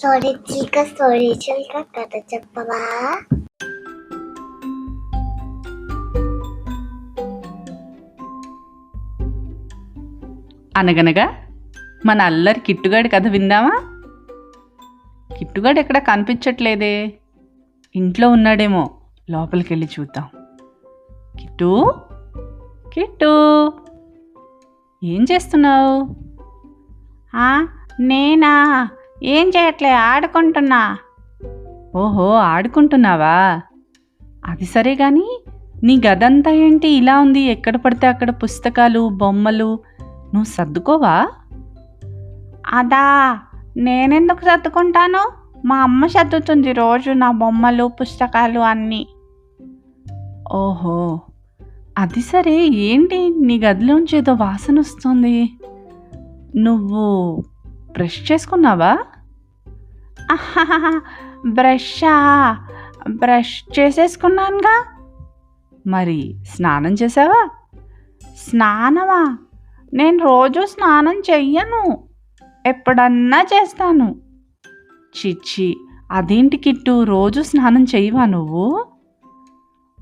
Story చీక story చిల్క కథ చెప్పవా అనగనగా మన అల్లరి కిట్టుగాడి కథ విందామా? కిట్టుగాడు ఎక్కడ కనిపించట్లేదే? ఇంట్లో ఉన్నాడేమో లోపలికి వెళ్ళి చూద్దాం. కిట్టు? కిట్టు? ఏం చేస్తున్నావు? నేనా? ఏం చేయట్లే ఆడుకుంటున్నా. ఓహో ఆడుకుంటున్నావా? అది సరే కానీ నీ గదంతా ఏంటి ఇలా ఉంది? ఎక్కడ పడితే అక్కడ పుస్తకాలు బొమ్మలు నువ్వు సర్దుకోవా? అదా నేనెందుకు సర్దుకుంటాను? మా అమ్మ సర్దుతుంది రోజు నా బొమ్మలు పుస్తకాలు అన్నీ. ఓహో అది సరే. ఏంటి? నీ గదిలోంచి ఏదో వాసన వస్తుంది. నువ్వు బ్రష్ చేసుకున్నావా? బ్రషా బ్రష్ చేసేసుకున్నానుగా. మరి స్నానం చేసావా? స్నానమా? నేను రోజు స్నానం చెయ్యను. ఎప్పుడన్నా చేస్తాను. చిచ్చి అదేంటి కిట్టు? రోజు స్నానం చెయ్యవా నువ్వు?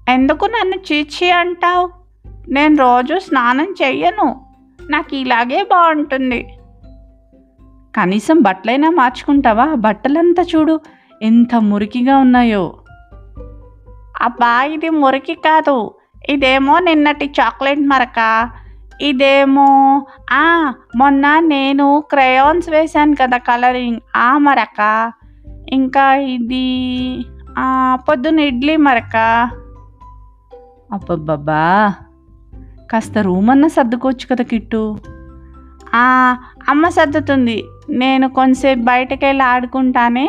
ఎందుకు నన్ను చీచి అంటావు? నేను రోజు స్నానం చెయ్యను. నాకు ఇలాగే బాగుంటుంది కనీసం బట్టలైనా మార్చుకుంటావా? బట్టలంతా చూడు ఎంత మురికిగా ఉన్నాయో. అబ్బా ఇది మురికి కాదు. ఇదేమో నిన్నటి చాక్లెట్ మరక. ఇదేమో ఆ మొన్న నేను క్రయాన్స్ వేశాను కదా కలరింగ్ ఆ మరక. ఇంకా ఇది పొద్దున్న ఇడ్లీ మరక. అబ్బబ్బబ్బా కాస్త రూమ్ అన్న సర్దుకోవచ్చు కదా కిట్టు. అమ్మ సర్దుతుంది. నేను కొంతసేపు బయటకు వెళ్ళి ఆడుకుంటానే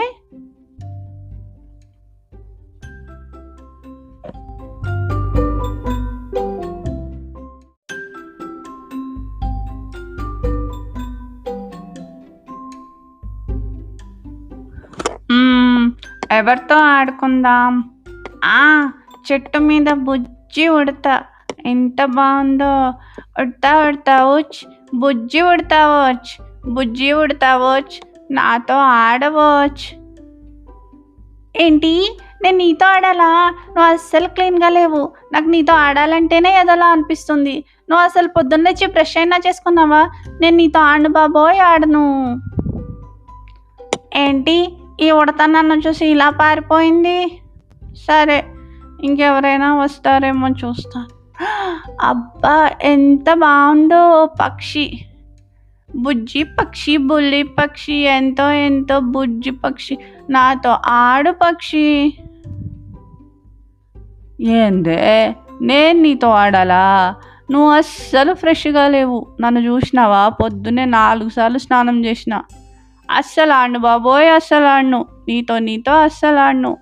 ఎవరితో ఆడుకుందాం? ఆ చెట్టు మీద బుజ్జి ఉడతా. ఎంత బాగుందో. ఉడతా ఉడతావోచ్ బుజ్జి ఉడతావోచ్ బుజ్జి ఉడతావోచ్ నాతో ఆడవోచ్ ఏంటి? నేను నీతో ఆడాలా? నువ్వు అస్సలు క్లీన్గా లేవు. నాకు నీతో ఆడాలంటేనే ఏదోలా అనిపిస్తుంది. నువ్వు అసలు పొద్దున్నే బ్రష్ అయినా చేసుకున్నావా? నేను నీతో ఆడు బాబోయ్ ఆడను. ఏంటి? ఈ ఉడత నన్ను చూసి ఇలా పారిపోయింది? సరే ఇంకెవరైనా వస్తారేమో చూస్తాను. అబ్బా ఎంత బాగుందో పక్షి. బుజ్జి పక్షి బుల్లి పక్షి ఎంతో ఎంతో బుజ్జి పక్షి నాతో ఆడు పక్షి. ఏందే నేను నీతో ఆడాలా? నువ్వు అస్సలు ఫ్రెష్గా లేవు. నన్ను చూసినావా? పొద్దున్నే నాలుగు సార్లు స్నానం చేసిన. అస్సలు ఆడు బాబోయ్ అస్సలు ఆడను. నీతో నీతో అస్సలు ఆడను.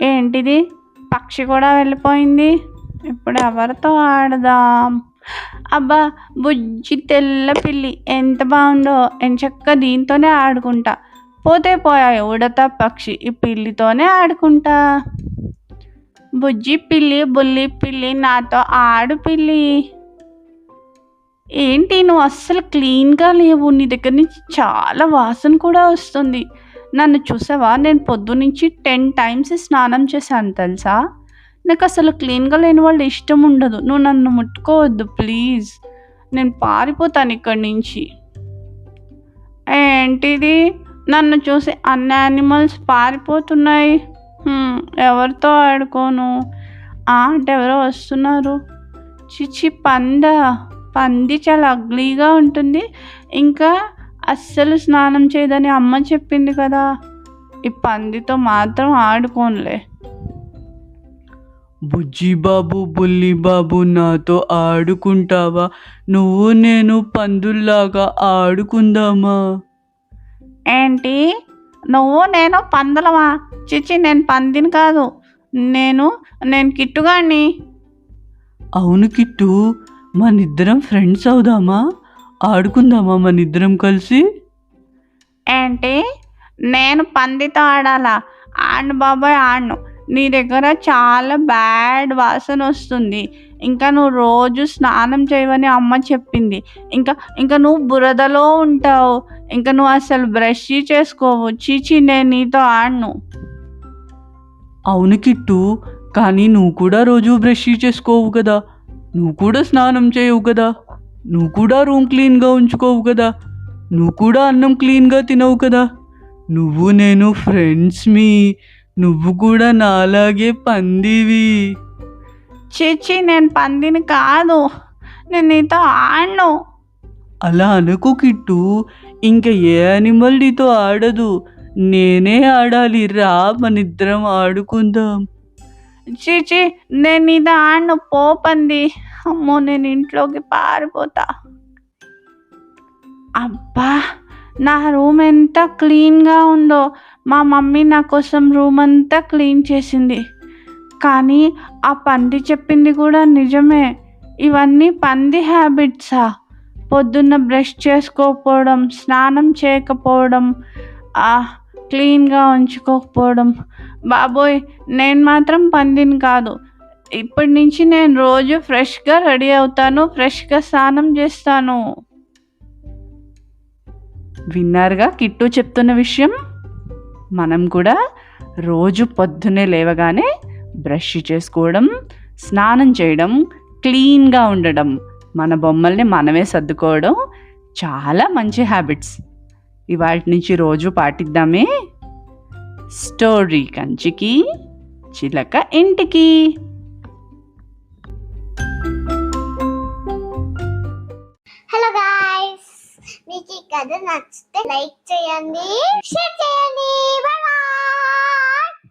ఏంటిది? పక్షి కూడా వెళ్ళిపోయింది. ఇప్పుడు ఎవరితో ఆడదాం? అబ్బా బుజ్జి తెల్ల పిల్లి ఎంత బాగుందో. ఎంచక్క దీంతోనే ఆడుకుంటా. పోతే పోయాయి ఉడత పక్షి ఈ పిల్లితోనే ఆడుకుంటా. బుజ్జి పిల్లి బుల్లి పిల్లి నాతో ఆడు పిల్లి. ఏంటి నువ్వు అస్సలు క్లీన్గా లేవు. నీ దగ్గర నుంచి చాలా వాసన కూడా వస్తుంది. నన్ను చూసావా? నేను పొద్దునుంచి టెన్ టైమ్స్ స్నానం చేశాను తెలుసా? నాకు అసలు క్లీన్గా లేని వాళ్ళు ఇష్టం ఉండదు. నువ్వు నన్ను ముట్టుకోవద్దు ప్లీజ్. నేను పారిపోతాను ఇక్కడి నుంచి. ఏంటిది? నన్ను చూసి అన్ని యానిమల్స్ పారిపోతున్నాయి. ఎవరితో ఆడుకోను? ఆ, అంటే ఎవరో వస్తున్నారు. చిచి పంద. పంది చాలా అగ్లీగా ఉంటుంది. ఇంకా అస్సలు స్నానం చేయదని అమ్మ చెప్పింది కదా. ఈ పందితో మాత్రం ఆడుకోనులే. బుజ్జి బాబు బుల్లి బాబు నాతో ఆడుకుంటావా? నువ్వు నేను పందుల్లాగా ఆడుకుందామా? ఏంటి? నువ్వు నేను పందులమా? చిచి నేను పందిని కాదు. నేను నేను కిట్టుగాడిని అవును కిట్టు మనిద్దరం ఫ్రెండ్స్ అవుదామా? ఆడుకుందామా మనిద్దరం కలిసి? ఏంటి? నేను పందితో ఆడాలా? ఆడను బాబాయ్ ఆడను నీ దగ్గర చాలా బ్యాడ్ వాసన వస్తుంది. ఇంకా నువ్వు రోజు స్నానం చేయవని అమ్మ చెప్పింది. ఇంకా ఇంకా నువ్వు బురదలో ఉంటావు. ఇంకా నువ్వు అసలు బ్రష్ చేసుకోవు. చీచి నేను నీతో ఆడను. అవును కిట్టు. కానీ నువ్వు కూడా రోజు బ్రష్ చేసుకోవు కదా. నువ్వు కూడా స్నానం చేయవు కదా. నువ్వు కూడా రూమ్ క్లీన్గా ఉంచుకోవు కదా. నువ్వు కూడా అన్నం క్లీన్గా తినవు కదా. నువ్వు నేను ఫ్రెండ్స్ మీ. నువ్వు కూడా నాలాగే పందివి. చీచి నేను పందిని కాదు. నేను నీతో ఆడను. అలా అనుకో కిట్టు. ఇంకా ఏ అనిమల్ నీతో ఆడదు. నేనే ఆడాలి. రా మనిద్దరం ఆడుకుందాం. చీచి నేను నీతో ఆడను. పో పంది. అమ్మో నేను ఇంట్లోకి పారిపోతా. అబ్బా నా రూమ్ ఎంత క్లీన్గా ఉందో. మా మమ్మీ నా కోసం రూమ్ అంతా క్లీన్ చేసింది. కానీ ఆ పంది చెప్పింది కూడా నిజమే. ఇవన్నీ పంది హ్యాబిట్సా. పొద్దున్న బ్రష్ చేసుకోకపోవడం స్నానం చేయకపోవడం క్లీన్గా ఉంచుకోకపోవడం. బాబోయ్ నేను మాత్రం పందిని కాదు. ఇప్పటి నుంచి నేను రోజు ఫ్రెష్గా రెడీ అవుతాను ఫ్రెష్గా స్నానం చేస్తాను. విన్నారుగా కిట్టు చెప్తున్న విషయం? మనం కూడా రోజు పొద్దున్నే లేవగానే బ్రష్ చేసుకోవడం స్నానం చేయడం క్లీన్గా ఉండడం మన బొమ్మల్ని మనమే సర్దుకోవడం చాలా మంచి హ్యాబిట్స్. ఇవాటి నుంచి రోజు పాటిద్దామే. స్టోరీ కంచికి చిలక ఇంటికి. కథ నచ్చితే లైక్ చేయండి షేర్ చేయండి. Bye bye